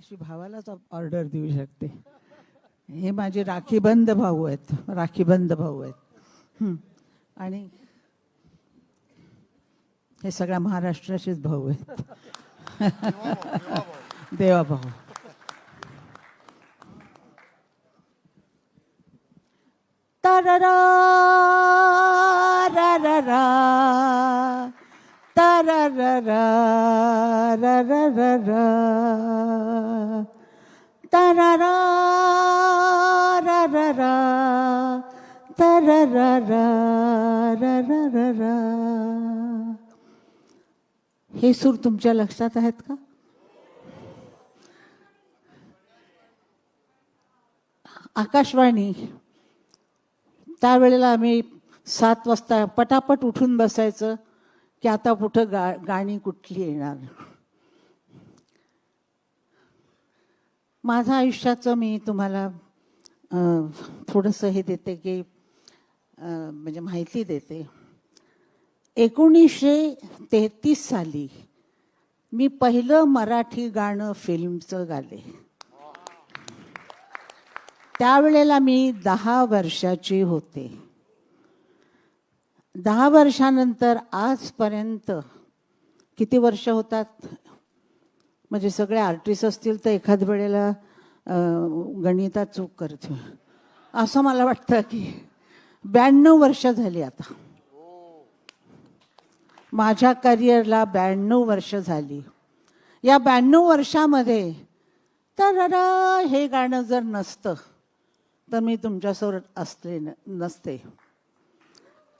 अशी भावालाच ऑर्डर देऊ शकते. हे माझे राखीबंद भाऊ आहेत. राखीबंद भाऊ आहेत. आणि हे सगळ्या महाराष्ट्राचेच भाऊ आहेत. देवा भाऊ. तररा रा रा तररा तररा रा रा रा रा रा हे सूर तुमच्या लक्षात आहेत का? आकाशवाणी त्यावेळेला आम्ही सात वाजता पटापट उठून बसायचं की आता कुठं गा गाणी कुठली येणार. माझ्या आयुष्याचं मी तुम्हाला थोडंसं हे देते की म्हणजे माहिती देते. एकोणीसशे तेहतीस साली मी पहिलं मराठी गाणं फिल्मचं गाले. त्यावेळेला मी दहा वर्षाची होते. दहा वर्षानंतर आजपर्यंत किती वर्ष होतात? म्हणजे सगळे आर्टिस्ट असतील तर एखाद वेळेला गणितात चूक करतो असं मला वाटतं की ब्याण्णव वर्ष झाली आता. माझ्या करिअरला ब्याण्णव वर्ष झाली. या ब्याण्णव वर्षामध्ये तर हे गाणं जर नसतं तर मी तुमच्यासोबत असले न- नसते.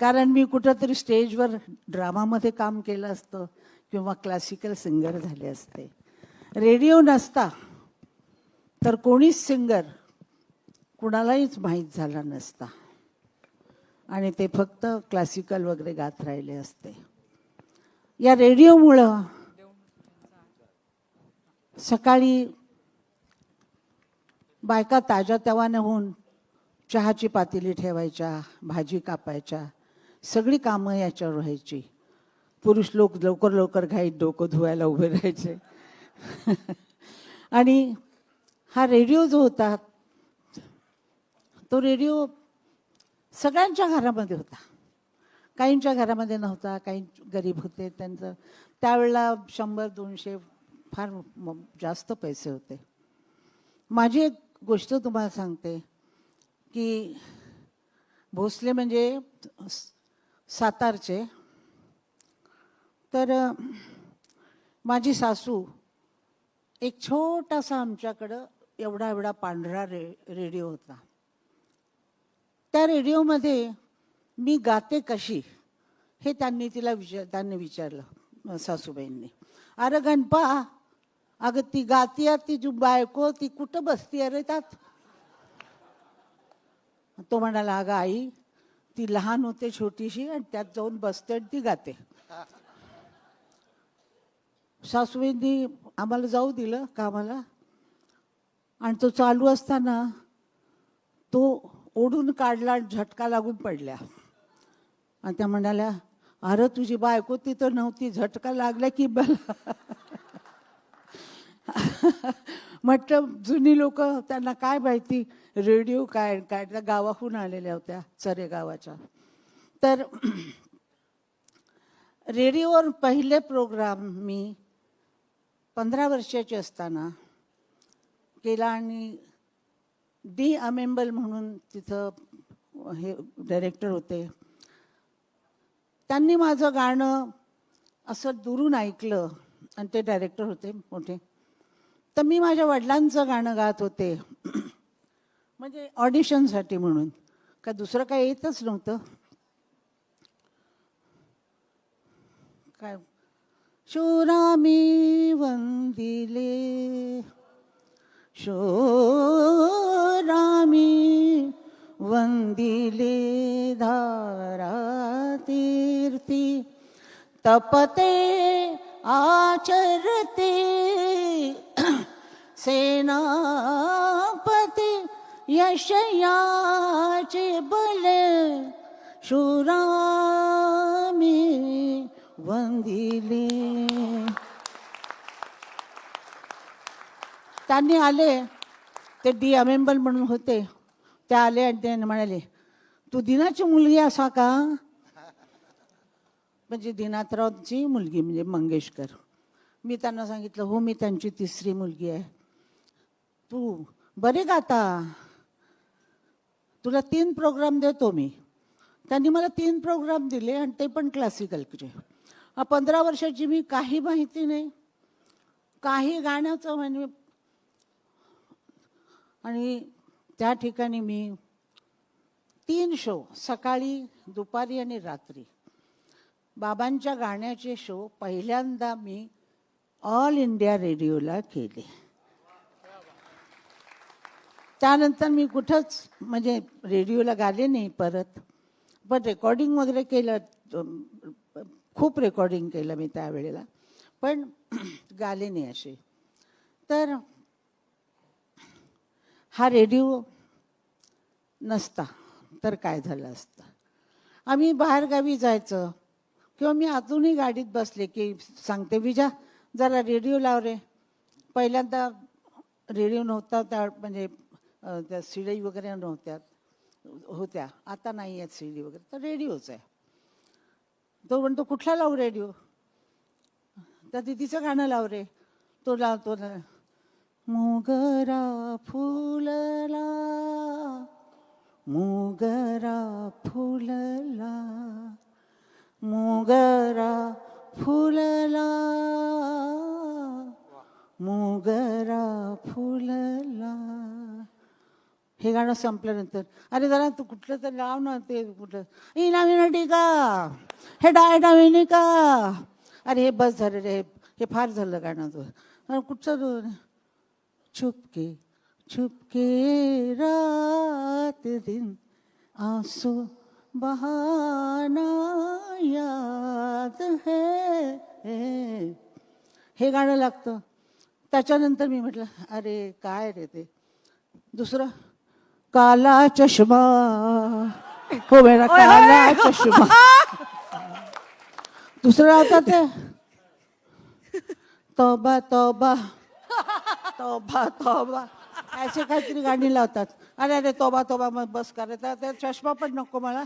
कारण मी कुठंतरी स्टेजवर ड्रामामध्ये काम केलं असतं किंवा क्लासिकल सिंगर झाले असते. रेडिओ नसता तर कोणीच सिंगर कुणालाहीच माहीत झाला नसता. आणि ते फक्त क्लासिकल वगैरे गात राहिले असते. या रेडिओमुळं सकाळी बायका ताज्या तवाने होऊन चहाची पातेली ठेवायच्या भाजी कापायच्या सगळी कामं याच्यावर व्हायची. पुरुष लोक लवकर लवकर घाईत डोकं धुवायला उभे राहायचे. आणि हा रेडिओ जो होता तो रेडिओ सगळ्यांच्या घरामध्ये होता. काहींच्या घरामध्ये नव्हता काही गरीब होते त्यांचं. त्यावेळेला शंभर दोनशे फार जास्त पैसे होते. माझी एक गोष्ट तुम्हाला सांगते की भोसले म्हणजे सातारचे. तर माझी सासू एक छोटासा आमच्याकडं एवढा एवढा पांढरा रे रेडिओ होता. त्या रेडिओमध्ये मी गाते कशी हे त्यांनी तिला विचार त्यांनी विचारलं सासूबाईंनी. अरे गणपा अगं ती गाती ती जी बायको ती कुठं बसती अरे त्यात? तो म्हणाला अगं आई ती लहान होते छोटीशी आणि त्यात जाऊन बसते आणि ती गाते. सासूबाईंनी आम्हाला जाऊ दिलं कामाला. आणि तो चालू असताना तो ओढून काढला आणि झटका लागून पडल्या. आणि त्या म्हणाल्या अरे तुझी बायको तिथं नव्हती झटका लागला की मला म्हटलं जुनी लोक त्यांना काय माहिती रेडिओ काय काय त्या गावाहून आलेल्या होत्या चरे गावाच्या तर रेडिओवर पहिले प्रोग्राम मी पंधरा वर्षाची असताना केला आणि डी अमेंबल म्हणून तिथं हे डायरेक्टर होते. त्यांनी माझं गाणं असं दुरून ऐकलं आणि ते डायरेक्टर होते मोठे. तर मी माझ्या वडिलांचं गाणं गात होते. म्हणजे ऑडिशनसाठी म्हणून. का दुसरं काय येतच नव्हतं. काय? शोरामी वंदिले. शोरामी वंदिले धारातीर्थी तपते आचरते सेनापती यशयाचे बल शुरामी वंदिले त्यांनी आले ते डी अमेंबल म्हणून होते. ते आले आणि त्याने म्हणाले तू दिनाची मुलगी असा का? म्हणजे दिनाथरावची मुलगी म्हणजे मंगेशकर. मी त्यांना सांगितलं हो मी त्यांची तिसरी मुलगी आहे. तू बरे गाता तुला तीन प्रोग्राम देतो मी. त्यांनी मला तीन प्रोग्राम दिले आणि ते पण क्लासिकलचे. पंधरा वर्षाची मी काही माहिती नाही. काही गाण्याचं म्हणजे आणि त्या ठिकाणी मी तीन शो सकाळी दुपारी आणि रात्री. बाबांच्या गाण्याचे शो पहिल्यांदा मी ऑल इंडिया रेडिओला केले. त्यानंतर मी कुठंच म्हणजे रेडिओला गाले नाही परत. पण रेकॉर्डिंग वगैरे केलं खूप रेकॉर्डिंग केलं मी त्यावेळेला. पण गाले नाही असे. तर हा रेडिओ नसता तर काय झालं असतं? आम्ही बाहेरगावी जायचं किंवा मी अजूनही गाडीत बसले की सांगते विजा जरा रेडिओ लाव रे. पहिल्यांदा रेडिओ नव्हता त्या म्हणजे त्या सीडी वगैरे नव्हत्या होत्या. आता नाही आहेत सीडी वगैरे तर रेडिओच आहे. तो म्हणतो कुठला लावू रेडिओ? तर तिचं गाणं लाव रे. तो लावतो ना मोगरा फुलला मोगरा फुलला मोगरा फुलला मोगरा फुलला. हे गाणं संपल्यानंतर अरे जरा तू कुठलं तर लाव ना ते कुठलं? ई का? हे डाय नवीन का? अरे हे बस झालं रे हे फार झालं गाणं तू कुठचं तू छुपके छुपके रात दिन आँसू बहाना याद है। हे गाणं लागतं. त्याच्यानंतर मी म्हटलं अरे काय रे ते? दुसरं काला चष्मा. हो मेरा काला चष्मा. दुसरं आता ते तोबा तोबा. तोबा तोबा. असे काहीतरी गाणी लावतात. अरे अरे तोबा तोबा मग बस करायचा ते चष्मा पण नको मला.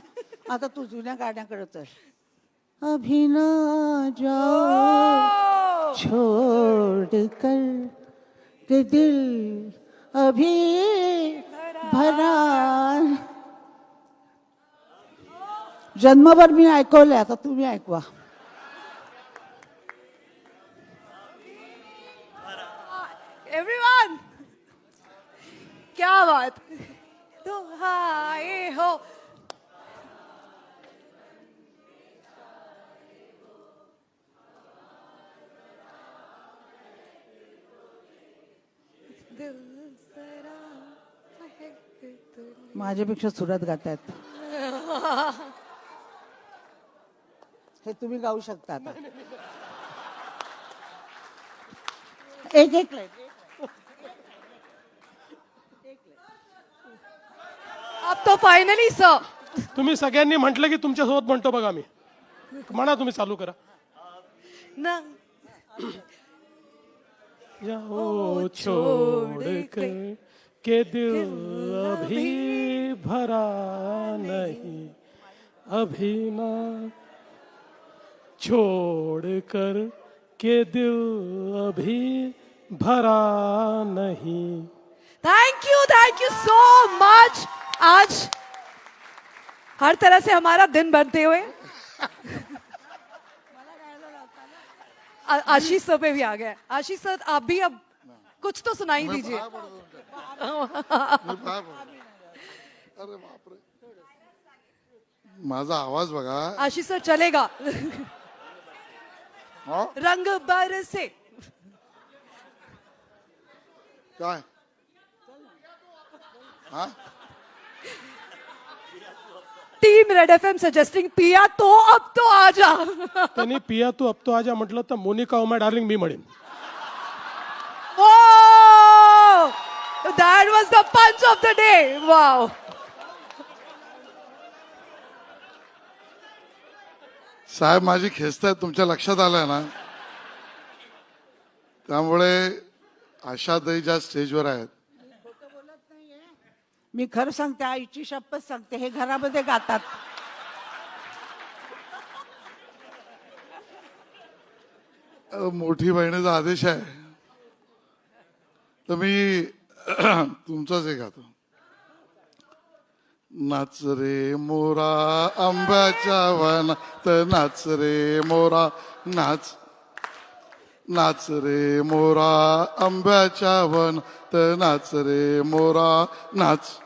आता तू जुन्या गाण्याकडे चल. अभी ना जाओ छोड़ कर के दिल अभी भरा. जन्मभर मी ऐकवलंय आता तुम्ही ऐकवा. क्या बात तो हो माझ्यापेक्षा सुरत गातात. हे तुम्ही गाऊ शकता आता. एक एक लाइट तो फायनली सर तुम्ही सगळ्यांनी म्हटलं की तुमच्यासोबत म्हणतो बघा मी. म्हणा तुम्ही चालू करा. ना. जाओ छोड़ कर के दिल अभी भरा नहीं. अभी ना छोड़ कर के दिल अभी भरा नहीं. Thank you thank you so much आज हर तरह से हमारा दिन बनते हुए आशीष सर पे भी आ गया आशीष सर आप भी अब कुछ तो सुनाई दीजिए। अरे माझा आवाज़ बघा। आशीष सर चलेगा। हो? रंग बरसे काय? हा? Team red F M suggesting पिया तो अब तो आजा त्यांनी पिया तू अब तो आजा म्हटलं तर मोनिका ओमा डार्लिंग मी म्हणेन Oh, that was the punch of the day. Wow. साहेब माझी खेचतायत तुमच्या लक्षात आलंय ना त्यामुळे आशाताई ज्या स्टेजवर आहेत मी खरं सांगते आईची शपथ सांगते हे घरामध्ये गातात. मोठी बहिणीचा आदेश आहे. तर मी तुमचाच एक गातो. नाच रे मोरा आंब्याच्या वनात नाच रे मोरा नाच. नाच रे मोरा आंब्याच्या वन तर नाच रे मोरा नाच.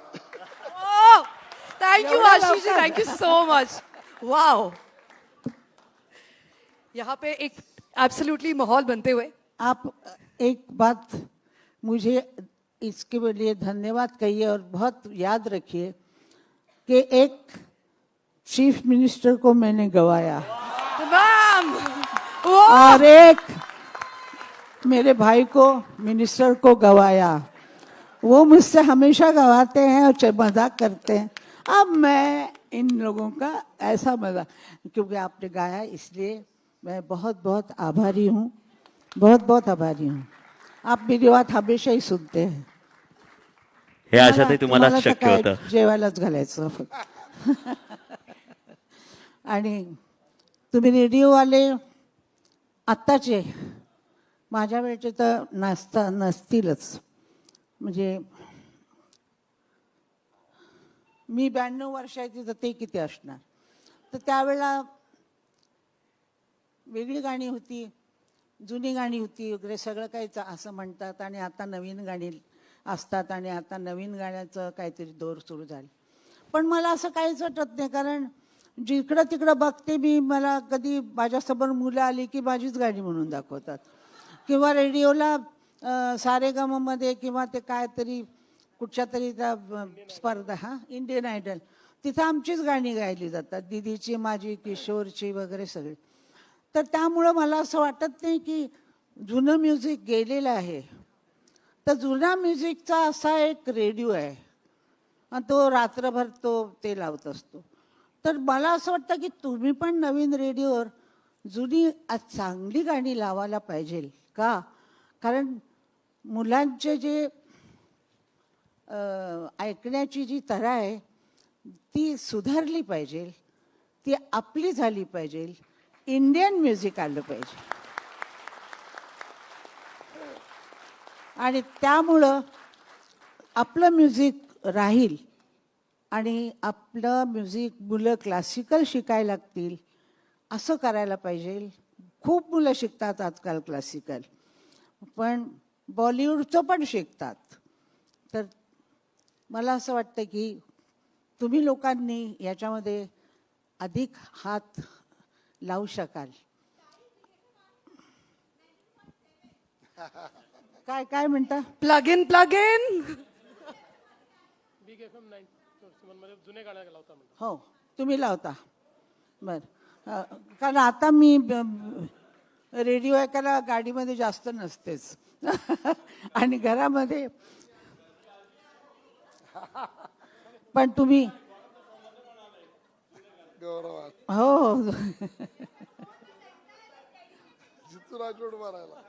Thank you Ashish ji thank you so much wow यहाँ पे एक एब्सोल्युटली माहौल बनते हुए। आप एक बात मुझे इसके लिए धन्यवाद कहिए और बहुत याद रखिए कि एक चीफ मिनिस्टर को मैंने गवाया। मैम वो। और एक मेरे भाई को मिनिस्टर को गवाया। वो मुझसे हमेशा गवाते हैं और मज़ाक करते हैं। अब मैं इन लोगों का ऐसा मजाक क्योंकि आपने गाया इसलिए मैं बहुत बहुत आभारी हूँ। बहुत बहुत आभारी हूँ। आप मेरी बात हमेशा ही सुनते हैं। हे आशाताई तुम्हाला तर शक्य काय होतं. जेवायलाच घालायचं. फक्त आणि तुम्ही रेडिओवाले आत्ताचे माझ्या वेळचे तर नसता नसतीलच. म्हणजे मी ब्याण्णव वर्षाची तर ते किती असणार? तर त्यावेळेला वेगळी गाणी होती जुनी गाणी होती वगैरे सगळं काही असं म्हणतात आणि आता नवीन गाणी असतात आणि आता नवीन गाण्याचं काहीतरी दौर सुरू झाले. पण मला असं काहीच वाटत नाही कारण जिकडं तिकडं बघते मी मला कधी माझ्यासमोर मुलं आली की माझीच गाणी म्हणून दाखवतात. किंवा रेडिओला सारेगममध्ये किंवा ते काहीतरी कुठच्या तरी त्या स्पर्धा हा इंडियन आयडल तिथं आमचीच गाणी गायली जातात दिदीची माझी किशोरची वगैरे सगळी. तर त्यामुळं मला असं वाटत नाही की जुनं म्युझिक गेलेलं आहे. तर जुन्या म्युझिकचा असा एक रेडिओ आहे. आणि तो रात्रभर तो ते लावत असतो. तर मला असं वाटतं की तुम्ही पण नवीन रेडिओवर जुनी आज चांगली गाणी लावायला पाहिजे का? कारण मुलांचे जे ऐकण्याची जी तरा आहे ती सुधारली पाहिजे ती आपली झाली पाहिजे. इंडियन म्युझिक आलं पाहिजे. आणि त्यामुळं आपलं म्युझिक राहील आणि आपलं म्युझिक मुलं क्लासिकल शिकायला लागतील असं करायला पाहिजे. खूप मुलं शिकतात आजकाल क्लासिकल पण बॉलिवूडचं पण शिकतात. तर मला असं वाटतं की तुम्ही लोकांनी याच्यामध्ये अधिक हात लावू शकाल. काय काय म्हणता? प्लग इन प्लग इन हो तुम्ही लावता. बर. कारण आता मी रेडिओ ऐकायला गाडीमध्ये जास्त नसतेच. आणि घरामध्ये पण तुम्ही गौरवात हो हो. जितू राजवड मारायला.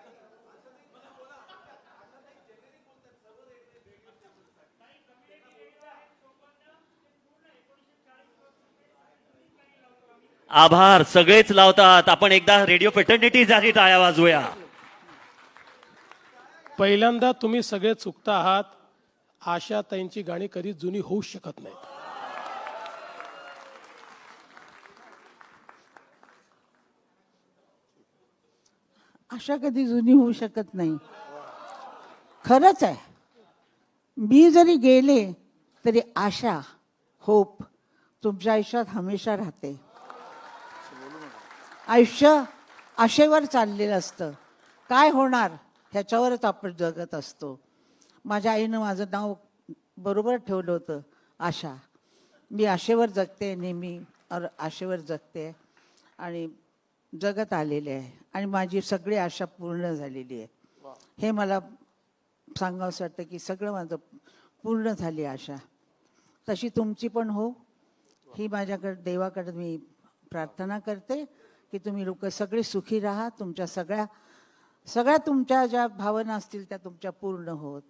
आभार सगळेच लावतात. आपण एकदा रेडिओ फेटर्निटी जागी टाळ्या वाजवूया. पहिल्यांदा तुम्ही सगळे चुकता आहात. आशा ताईंची गाणी कधी जुनी होऊ शकत नाहीत. आशा कधी जुनी होऊ शकत नाही. खरंच आहे. मी जरी गेले तरी आशा होप तुमच्या आयुष्यात हमेशा राहते. आयुष्य आशेवर चाललेलं असतं. काय होणार ह्याच्यावरच आपण जगत असतो. माझ्या आईनं माझं नाव बरोबर ठेवलं होतं आशा. मी आशेवर जगते नेहमी और आशेवर जगते आणि जगत आलेले आहे. आणि माझी सगळी आशा पूर्ण झालेली आहे. हे मला सांगावंसं वाटतं की सगळं माझं पूर्ण झाली आशा. तशी तुमची पण हो. ही माझ्याकडे देवाकडे मी प्रार्थना करते की तुम्ही लोक सगळे सुखी राहा. तुमच्या सगळ्या सगळ्या तुमच्या ज्या भावना असतील त्या तुमच्या पूर्ण होत.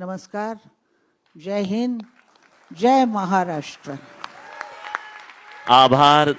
नमस्कार जय हिंद जय महाराष्ट्र. आभार.